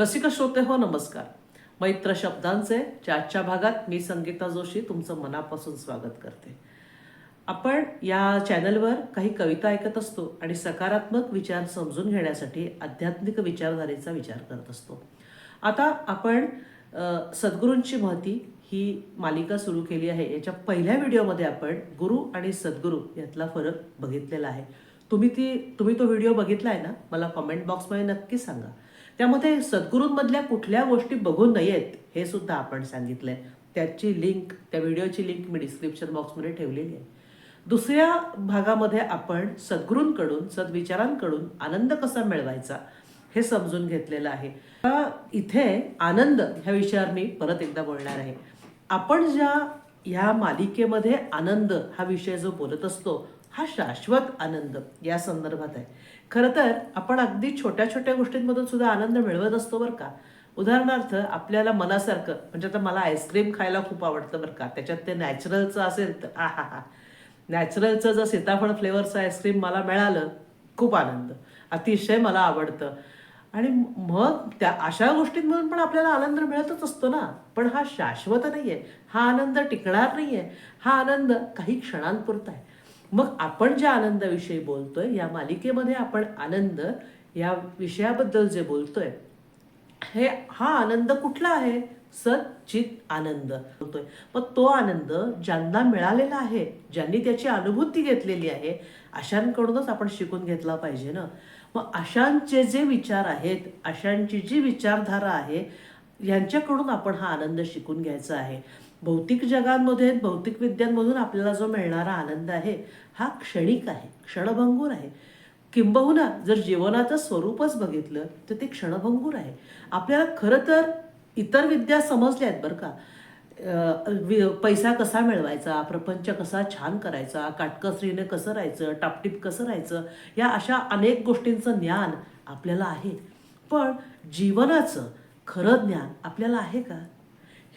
रसिक श्रोते हो नमस्कार. मैत्र शब्दांचे आजच्या भागात मी संगीता जोशी तुमचं मनापासून स्वागत करते. आपण या चॅनलवर काही कविता ऐकत असतो आणि सकारात्मक विचार समजून घेण्यासाठी आध्यात्मिक विचारधारेचा विचार करत असतो. आता आपण सद्गुरूंची महती ही मालिका सुरू केली आहे. याच्या पहिल्या व्हिडिओमध्ये आपण गुरु आणि सद्गुरू यातला फरक बघितलेला आहे. तुम्ही ती तुम्ही तो व्हिडिओ बघितला आहे ना? मला कमेंट बॉक्समध्ये नक्की सांगा. त्यामध्ये सद्गुरूंमधल्या कुठल्या गोष्टी बघू नयेत हे सुद्धा आपण सांगितलंय. त्याची लिंक त्या व्हिडिओची लिंक मी डिस्क्रिप्शन बॉक्समध्ये ठेवलेली आहे. दुसऱ्या भागामध्ये आपण सद्गुरूंकडून सद्विचारांकडून आनंद कसा मिळवायचा हे समजून घेतलेलं आहे. इथे आनंद ह्या विषयावर मी परत एकदा बोलणार आहे. आपण ज्या ह्या मालिकेमध्ये आनंद हा विषय जो बोलत असतो हा शाश्वत आनंद या संदर्भात आहे. खरं तर आपण अगदी छोट्या छोट्या गोष्टींमधून सुद्धा आनंद मिळवत असतो बरं का. उदाहरणार्थ आपल्याला मनासारखं म्हणजे आता मला आईस्क्रीम खायला खूप आवडतं बरं का. त्याच्यात ते नॅचरलचं असेल तर आ हा हा. नॅचरलचं जर सीताफळ फ्लेवरचं आईस्क्रीम मला मिळालं खूप आनंद. अतिशय मला आवडतं. आणि मग त्या अशा गोष्टींमधून पण आपल्याला आनंद मिळतच असतो ना. पण हा शाश्वत नाहीये. हा आनंद टिकणार नाहीये. हा आनंद काही क्षणांपुरता आहे. मग आपण ज्या आनंदाविषयी बोलतोय या मालिकेमध्ये आपण आनंद या विषयाबद्दल जे बोलतोय हे हा आनंद कुठला आहे? सचित आनंद. होतोय मग तो आनंद ज्यांना मिळालेला आहे ज्यांनी त्याची अनुभूती घेतलेली आहे अशांकडूनच आपण शिकून घेतला पाहिजे ना. मग अशांचे जे विचार आहेत अशांची जी विचारधारा आहे यांच्याकडून आपण हा आनंद शिकून घ्यायचा आहे. भौतिक जगांमध्ये भौतिक विद्यांमधून आपल्याला जो मिळणारा आनंद आहे हा क्षणिक आहे क्षणभंगूर आहे. किंबहुना जर जीवनाचं स्वरूपच बघितलं तर ते क्षणभंगूर आहे. आपल्याला खरं तर इतर विद्या समजल्या आहेत बरं का. वि- पैसा कसा मिळवायचा प्रपंच कसा छान करायचा काटकसरीने कसं राहायचं टापटीप कसं राहायचं या अशा अनेक गोष्टींचं ज्ञान आपल्याला आहे. पण जीवनाचं खरं ज्ञान आपल्याला आहे का?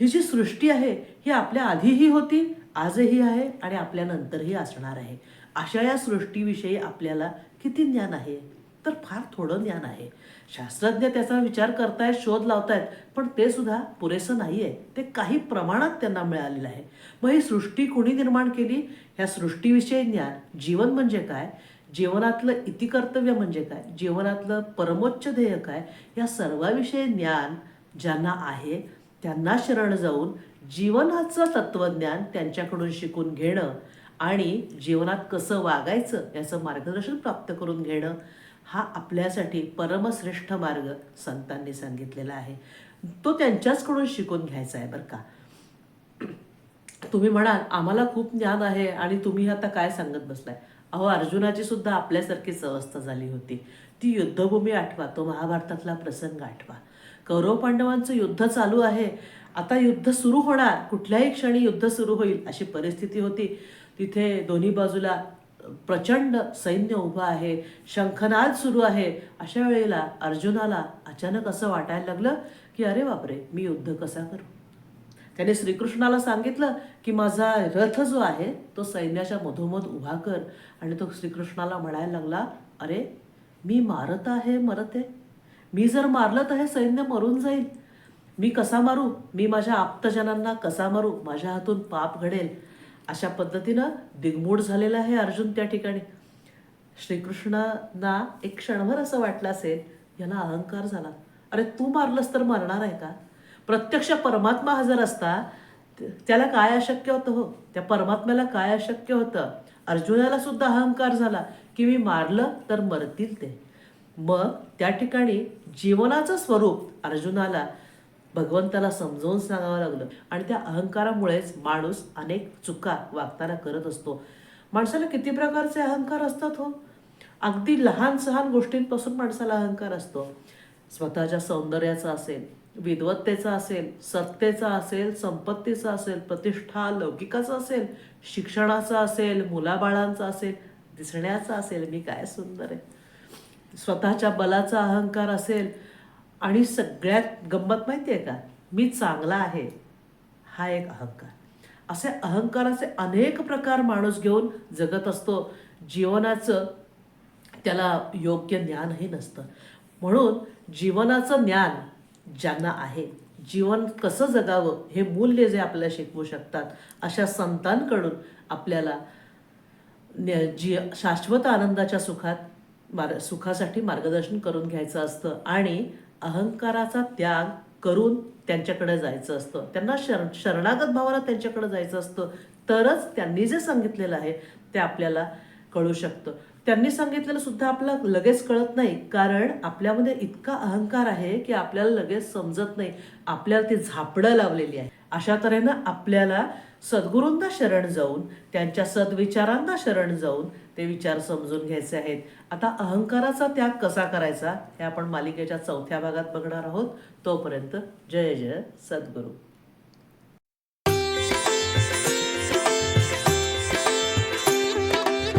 ही जी सृष्टी आहे ही आपल्या आधीही होती आजही आहे आणि आपल्या नंतरही असणार आहे. अशा या सृष्टीविषयी आपल्याला किती ज्ञान आहे? तर फार थोडं ज्ञान आहे. शास्त्रज्ञ त्याचा विचार करतायत शोध लावतायत पण ते सुद्धा पुरेसं नाही आहे ते काही प्रमाणात त्यांना मिळालेलं आहे. मग ही सृष्टी कोणी निर्माण केली? ह्या सृष्टीविषयी ज्ञान जीवन म्हणजे काय? जीवनातलं इतिकर्तव्य म्हणजे काय? जीवनातलं परमोच्च ध्येय काय? या सर्वाविषयी ज्ञान ज्यांना आहे त्यांना शरण जाऊन जीवनाचं तत्वज्ञान त्यांच्याकडून शिकून घेणं आणि जीवनात कसं वागायचं याचं मार्गदर्शन प्राप्त करून घेणं हा आपल्यासाठी परमश्रेष्ठ मार्ग संतांनी सांगितलेला आहे. तो त्यांच्याचकडून शिकून घ्यायचा आहे बरं का. तुम्ही म्हणाल आम्हाला खूप ज्ञान आहे आणि तुम्ही आता काय सांगत बसलाय? अहो अर्जुनाची सुद्धा आपल्यासारखीच अवस्था झाली होती. ती युद्धभूमी आठवा तो महाभारतातला प्रसंग आठवा. कौरव पांडवांचं युद्ध चालू आहे. आता युद्ध सुरू होणार. कुठल्याही क्षणी युद्ध सुरू होईल अशी परिस्थिती होती. तिथे दोन्ही बाजूला प्रचंड सैन्य उभं आहे. शंखनाद सुरू आहे. अशा वेळेला अर्जुनाला अचानक असं वाटायला लागलं की अरे बापरे मी युद्ध कसा करू? त्याने श्रीकृष्णाला सांगितलं की माझा रथ जो आहे तो सैन्याच्या मधोमध उभा कर. आणि तो श्रीकृष्णाला म्हणायला लागला अरे मी मारत आहे मरत. आहे मी जर मारलं तर हे सैन्य मरून जाईल. मी कसा मारू? मी माझ्या आप्तजनांना कसा मारू? माझ्या हातून पाप घडेल. अशा पद्धतीनं दिग्मूढ झालेला आहे अर्जुन त्या ठिकाणी. श्रीकृष्णांना एक क्षणभर असं वाटलं असेल याला अहंकार झाला. अरे तू मारलंस तर मरणार आहे का? प्रत्यक्ष परमात्मा हजर असता त्याला काय अशक्य होतं हो? त्या परमात्म्याला काय अशक्य होतं? अर्जुनाला सुद्धा अहंकार झाला की मी मारलं तर मरतील ते. मग त्या ठिकाणी जीवनाचं स्वरूप अर्जुनाला भगवंताला समजवून सांगावं लागलं. आणि त्या अहंकारामुळेच माणूस अनेक चुका वागताना करत असतो. माणसाला किती प्रकारचे अहंकार असतात हो? अगदी लहान सहान गोष्टींपासून माणसाला अहंकार असतो. स्वतःच्या सौंदर्याचा असेल विद्वत्तेचा असेल सत्तेचा असेल संपत्तीचा असेल प्रतिष्ठा लौकिकाचा असेल शिक्षणाचा असेल मुलाबाळांचा असेल दिसण्याचा असेल मी काय सुंदर आहे. स्वतःच्या बलाचा अहंकार असेल आणि सगळ्यात गंमत माहिती आहे का? मी चांगला आहे हा एक अहंकार. असे अहंकाराचे अनेक प्रकार माणूस घेऊन जगत असतो. जीवनाचं त्याला योग्य ज्ञानही नसतं. म्हणून जीवनाचं ज्ञान ज्यांना आहे. जीवन कसं जगावं हे मूल्य जे आपल्याला शिकवू शकतात अशा संतांकडून आपल्याला जी शाश्वत आनंदाच्या सुखात मार सुखासाठी मार्गदर्शन करून घ्यायचं असतं आणि अहंकाराचा त्याग करून त्यांच्याकडे जायचं असतं. त्यांना शर शरणागत भावाला त्यांच्याकडे जायचं असतं. तरच त्यांनी जे सांगितलेलं आहे ते आपल्याला कळू शकतं. त्यांनी सांगितलेलं सुद्धा आपलं लगेच कळत नाही कारण आपल्यामध्ये इतका अहंकार आहे की आपल्याला लगेच समजत नाही. आपल्याला ती झापडं लावलेली आहे अशा तऱ्हेनं आपल्याला सद्गुरूंना शरण जाऊन त्यांच्या सद्विचारांना शरण जाऊन ते विचार समजून घ्यायचे आहेत. आता अहंकाराचा त्याग कसा करायचा हे आपण मालिकेच्या चौथ्या भागात बघणार आहोत. तोपर्यंत जय जय सद्गुरू.